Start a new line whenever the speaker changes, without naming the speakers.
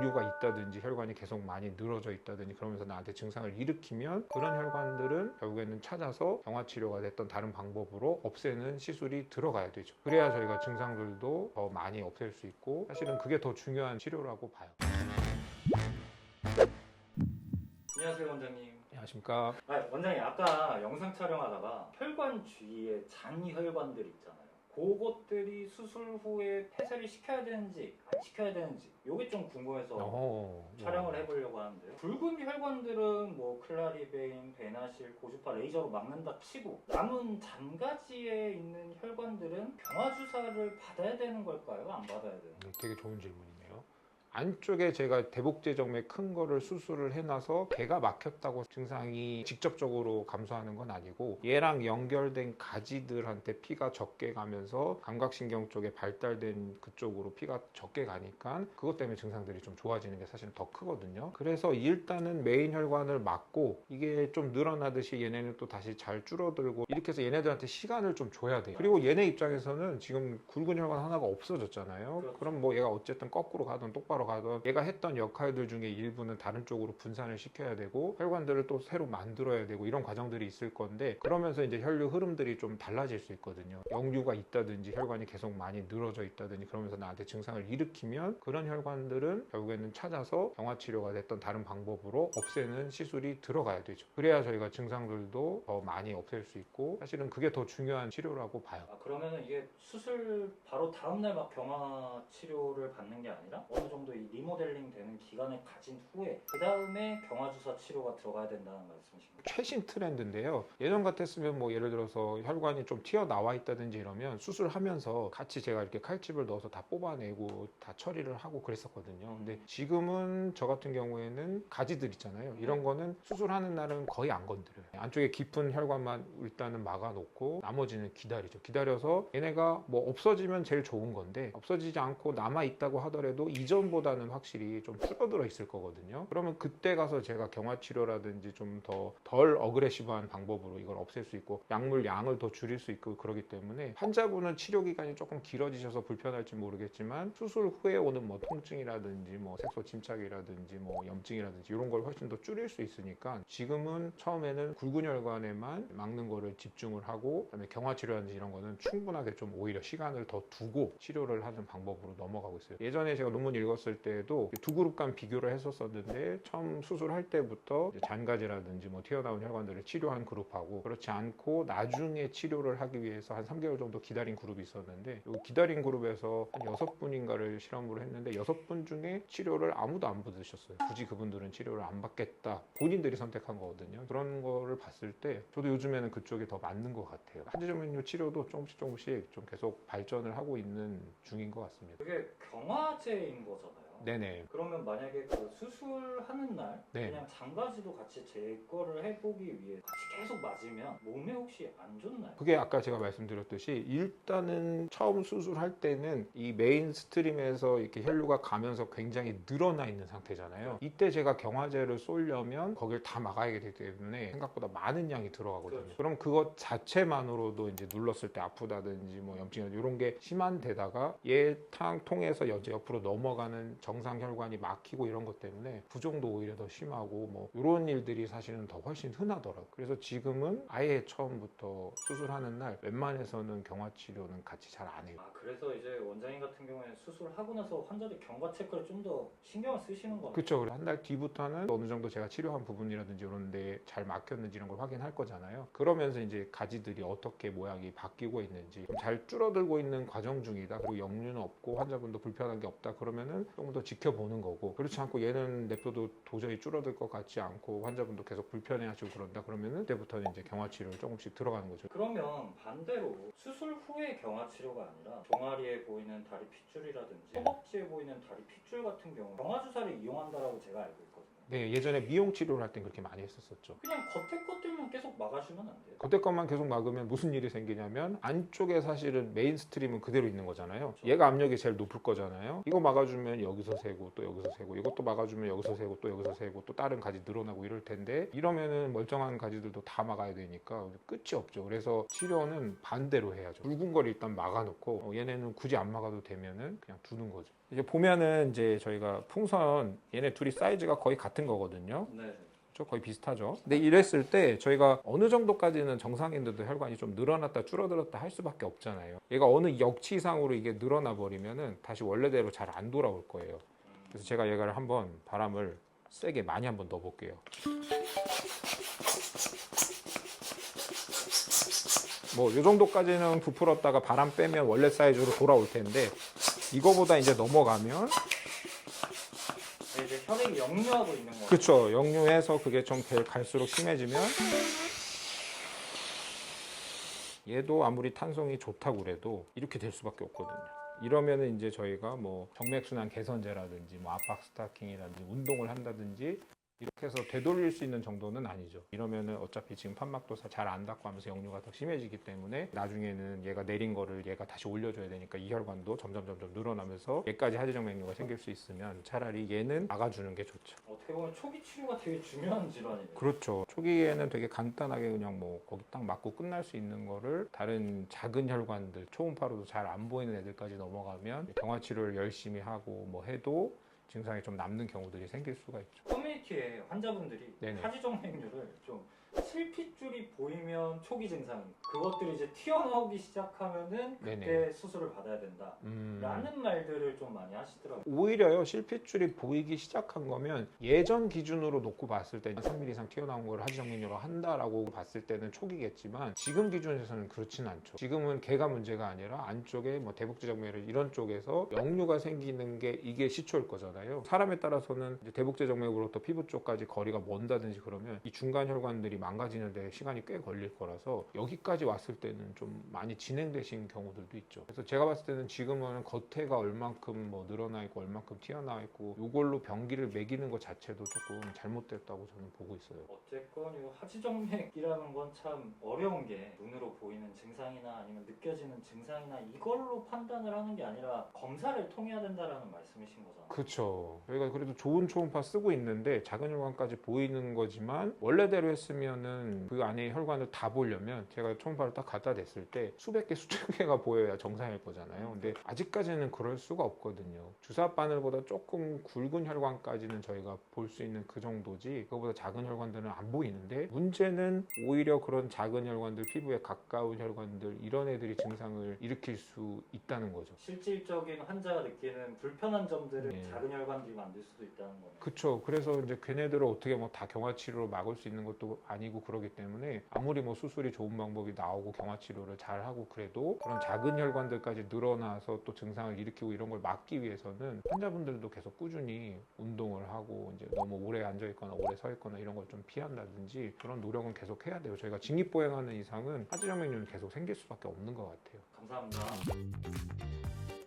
역류가 있다든지 혈관이 계속 많이 늘어져 있다든지 그러면서 나한테 증상을 일으키면 그런 혈관들은 결국에는 찾아서 경화 치료가 됐던 다른 방법으로 없애는 시술이 들어가야 되죠. 그래야 저희가 증상들도 더 많이 없앨 수 있고 사실은 그게 더 중요한 치료라고 봐요.
안녕하세요 원장님.
안녕하십니까?
아, 원장님 아까 영상 촬영하다가 혈관 주위에 잔혈관들 있잖아요. 그것들이 수술 후에 폐쇄를 시켜야 되는지 안 시켜야 되는지 이게 좀 궁금해서
어,
촬영을 해보려고 하는데요. 붉은 혈관들은 뭐 클라리베인, 베나실, 고주파 레이저로 막는다 치고 남은 잔가지에 있는 혈관들은 경화 주사를 받아야 되는 걸까요? 안 받아야 되는?
네, 되게 좋은 질문이네요. 안쪽에 제가 대복제정맥 큰 거를 수술을 해놔서 배가 막혔다고 증상이 직접적으로 감소하는 건 아니고 얘랑 연결된 가지들한테 피가 적게 가면서 감각신경 쪽에 발달된 그쪽으로 피가 적게 가니까 그것 때문에 증상들이 좀 좋아지는 게 사실은 더 크거든요. 그래서 일단은 메인 혈관을 막고 이게 좀 늘어나듯이 얘네는 또 다시 잘 줄어들고 이렇게 해서 얘네들한테 시간을 좀 줘야 돼요. 그리고 얘네 입장에서는 지금 굵은 혈관 하나가 없어졌잖아요.
그렇죠.
그럼 뭐 얘가 어쨌든 거꾸로 가든 똑바로 가든 얘가 했던 역할들 중에 일부는 다른 쪽으로 분산을 시켜야 되고 혈관들을 또 새로 만들어야 되고 이런 과정들이 있을 건데 그러면서 이제 혈류 흐름들이 좀 달라질 수 있거든요. 역류가 있다든지 혈관이 계속 많이 늘어져 있다든지 그러면서 나한테 증상을 일으키면 그런 혈관들은 결국에는 찾아서 경화 치료가 됐던 다른 방법으로 없애는 시술이 들어가야 되죠. 그래야 저희가 증상들도 더 많이 없앨 수 있고 사실은 그게 더 중요한 치료라고 봐요.
아 그러면은 이게 수술 바로 다음날 막 경화 치료를 받는 게 아니라 어느 정도 이 리모델링 되는 기간을 가진 후에 그 다음에 경화 주사 치료가 들어가야 된다는 말씀이신가요?
최신 트렌드인데요. 예전 같았으면 뭐 예를 들어서 혈관이 좀 튀어나와 있다든지 이러면 수술하면서 같이 제가 이렇게 칼집을 넣어서 다 뽑아내고 다 처리를 하고 그랬었거든요. 근데 지금은 저 같은 경우에는 가지들 있잖아요. 이런 거는 수술하는 날은 거의 안 건드려요. 안쪽에 깊은 혈관만 일단은 막아놓고 나머지는 기다리죠. 기다려서 얘네가 뭐 없어지면 제일 좋은 건데 없어지지 않고 남아 있다고 하더라도 이전보다 는 확실히 좀 줄어들어 있을 거거든요. 그러면 그때 가서 제가 경화 치료라든지 좀 더 덜 어그레시브한 방법으로 이걸 없앨 수 있고 약물 양을 더 줄일 수 있고 그러기 때문에 환자분은 치료 기간이 조금 길어지셔서 불편할지 모르겠지만 수술 후에 오는 뭐 통증이라든지 뭐 색소 침착이라든지 뭐 염증이라든지 이런 걸 훨씬 더 줄일 수 있으니까 지금은 처음에는 굵은 혈관에만 막는 거를 집중을 하고 그다음에 경화 치료라든지 이런 거는 충분하게 좀 오히려 시간을 더 두고 치료를 하는 방법으로 넘어가고 있어요. 예전에 제가 논문 읽었을 때도 두 그룹 간 비교를 했었었는데 처음 수술할 때부터 잔가지라든지 뭐 튀어나온 혈관들을 치료한 그룹하고 그렇지 않고 나중에 치료를 하기 위해서 한 3개월 정도 기다린 그룹이 있었는데 이 기다린 그룹에서 한 6분인가를 실험으로 했는데 6분 중에 치료를 아무도 안 받으셨어요. 굳이 그분들은 치료를 안 받겠다. 본인들이 선택한 거거든요. 그런 거를 봤을 때 저도 요즘에는 그쪽이 더 맞는 것 같아요. 한지점면요 치료도 조금씩 조금씩 좀 계속 발전을 하고 있는 중인 것 같습니다.
그게 경화제인 거잖아요.
네네.
그러면 만약에 그 수술하는 날
네.
그냥 장가지도 같이 제 거를 해보기 위해 같이 계속 맞으면 몸에 혹시 안 좋나요?
그게 아까 제가 말씀드렸듯이 일단은 처음 수술할 때는 이 메인 스트림에서 이렇게 혈류가 가면서 굉장히 늘어나 있는 상태잖아요. 이때 제가 경화제를 쏠려면 거길 다 막아야 되기 때문에 생각보다 많은 양이 들어가거든요.
그렇죠.
그럼 그것 자체만으로도 이제 눌렀을 때 아프다든지 뭐 염증이라든지 이런 게 심한 데다가 얘탕 통해서 이제 옆으로 넘어가는 정상 혈관이 막히고 이런 것 때문에 부종도 오히려 더 심하고 뭐 이런 일들이 사실은 더 훨씬 흔하더라고요. 그래서 지금은 아예 처음부터 수술하는 날 웬만해서는 경화 치료는 같이 잘 안 해요.
아 그래서 이제 원장님 같은 경우에는 수술하고 나서 환자들 경과 체크를 좀 더 신경을 쓰시는 거네요.
그렇죠. 한 달 뒤부터는 어느 정도 제가 치료한 부분이라든지 이런 데 잘 막혔는지 이런 걸 확인할 거잖아요. 그러면서 이제 가지들이 어떻게 모양이 바뀌고 있는지 좀잘 줄어들고 있는 과정 중이다. 그리고 역류는 없고 환자분도 불편한 게 없다. 그러면은 조금 더 지켜보는 거고 그렇지 않고 얘는 냅둬도 도저히 줄어들 것 같지 않고 환자분도 계속 불편해하시고 그런다. 그러면은 그때부터는 이제 경화 치료를 조금씩 들어가는 거죠.
그러면 반대로 수술 후의 경화 치료가 아니라 종아리에 보이는 다리 핏줄이라든지 허벅지에 보이는 다리 핏줄 같은 경우 경화 주사를 이용한다라고 제가 알고 있거든요.
네, 예전에 미용 치료를 할 땐 그렇게 많이 했었었죠.
그냥 겉에 것들만 계속 막아주면 안 돼요?
그때 것만 계속 막으면 무슨 일이 생기냐면 안쪽에 사실은 메인 스트림은 그대로 있는 거잖아요.
그렇죠.
얘가 압력이 제일 높을 거잖아요. 이거 막아주면 여기서 세고 또 여기서 세고 이것도 막아주면 여기서 세고 또 여기서 세고 또 다른 가지 늘어나고 이럴 텐데 이러면은 멀쩡한 가지들도 다 막아야 되니까 끝이 없죠. 그래서 치료는 반대로 해야죠. 굵은 걸 일단 막아놓고 어, 얘네는 굳이 안 막아도 되면은 그냥 두는 거죠. 이제 보면은 이제 저희가 풍선 얘네 둘이 사이즈가 거의 같은 거거든요.
네.
저 거의 비슷하죠. 근데 이랬을 때 저희가 어느 정도까지는 정상인들도 혈관이 좀 늘어났다 줄어들었다 할 수밖에 없잖아요. 얘가 어느 역치 이상으로 이게 늘어나 버리면은 다시 원래대로 잘 안 돌아올 거예요. 그래서 제가 얘가를 한번 바람을 세게 많이 한번 넣어 볼게요. 뭐 이 정도까지는 부풀었다가 바람 빼면 원래 사이즈로 돌아올 텐데 이거보다 이제 넘어가면
네, 이제 혈액이 역류하고 있는 거예요.
그쵸 역류해서 그게 좀 될- 갈수록 심해지면 얘도 아무리 탄성이 좋다고 그래도 이렇게 될 수밖에 없거든요 이러면은 이제 저희가 뭐 정맥순환 개선제라든지 뭐 압박 스타킹이라든지 운동을 한다든지 이렇게 해서 되돌릴 수 있는 정도는 아니죠. 이러면은 어차피 지금 판막도 잘안 닿고 하면서 역류가 더 심해지기 때문에 나중에는 얘가 내린 거를 얘가 다시 올려줘야 되니까 이 혈관도 점점 점점 늘어나면서 얘까지 하지정 맥류가 생길 수 있으면 차라리 얘는 막아주는 게 좋죠.
어떻게 보면 초기 치료가 되게 중요한 질환이네요.
그렇죠. 초기에는 되게 간단하게 그냥 뭐 거기 딱 맞고 끝날 수 있는 거를 다른 작은 혈관들 초음파로도 잘 안 보이는 애들까지 넘어가면 경화 치료를 열심히 하고 뭐 해도 증상이 좀 남는 경우들이 생길 수가 있죠.
커뮤니티에 환자분들이
네네.
하지정맥류를 좀 실핏줄이 보이면 초기 증상입니다. 그것들이 이제 튀어나오기 시작하면은 그때
네네.
수술을 받아야 된다.
음.
라는 말들을 좀 많이 하시더라고요.
오히려요 실핏줄이 보이기 시작한 거면 예전 기준으로 놓고 봤을 때 3mm 이상 튀어나온 걸 하지정맥류로 한다라고 봤을 때는 초기겠지만 지금 기준에서는 그렇지는 않죠 지금은 개가 문제가 아니라 안쪽에 뭐 대북제정맥류 이런 쪽에서 역류가 생기는 게 이게 시초일 거잖아요 사람에 따라서는 대북제정맥으로부터 피부 쪽까지 거리가 먼다든지 그러면 이 중간 혈관들이 망가지는데 시간이 꽤 걸릴 거라서 여기까지 왔을 때는 좀 많이 진행되신 경우들도 있죠 그래서 제가 봤을 때는 지금은 겉에가 얼만큼 뭐 늘어나 있고 얼만큼 튀어나와 있고 이걸로 병기를 매기는 것 자체도 조금 잘못됐다고 저는 보고 있어요.
어쨌건 이 하지정맥이라는 건 참 어려운 게 눈으로 보이는 증상이나 아니면 느껴지는 증상이나 이걸로 판단을 하는 게 아니라 검사를 통해야 된다라는 말씀이신 거잖아요.
그렇죠. 저희가 그래도 좋은 초음파 쓰고 있는데 작은 혈관까지 보이는 거지만 원래대로 했으면 은 그 안에 혈관을 다 보려면 제가 초음파를 딱 갖다 댔을 때 수백 개, 수천 개가 보여야 정상일 거잖아요. 근데 아직까지는 그럴 수가 없거든요. 주사 바늘보다 조금 굵은 혈관까지는 저희가 볼 수 있는 그 정도지 그거보다 작은 혈관들은 안 보이는데 문제는 오히려 그런 작은 혈관들 피부에 가까운 혈관들 이런 애들이 증상을 일으킬 수 있다는 거죠.
실질적인 환자가 느끼는 불편한 점들을
네.
작은 혈관들이 만들 수도 있다는 거네요.
그쵸. 그래서 이제 걔네들을 어떻게 뭐 다 경화 치료로 막을 수 있는 것도 아니고 그러기 때문에 아무리 뭐 수술이 좋은 방법이 나오고 경화 치료를 잘 하고 그래도 그런 작은 혈관들까지 늘어나서 또 증상을 일으키고 이런 걸 막기 위해서는 환자분들도 계속 꾸준히 운동을 하고 이제 너무 오래 앉아 있거나 오래 서 있거나 이런 걸 좀 피한다든지 그런 노력은 계속 해야 돼요. 저희가 직립보행하는 이상은 하지정맥류는 계속 생길 수밖에 없는 것 같아요.
감사합니다.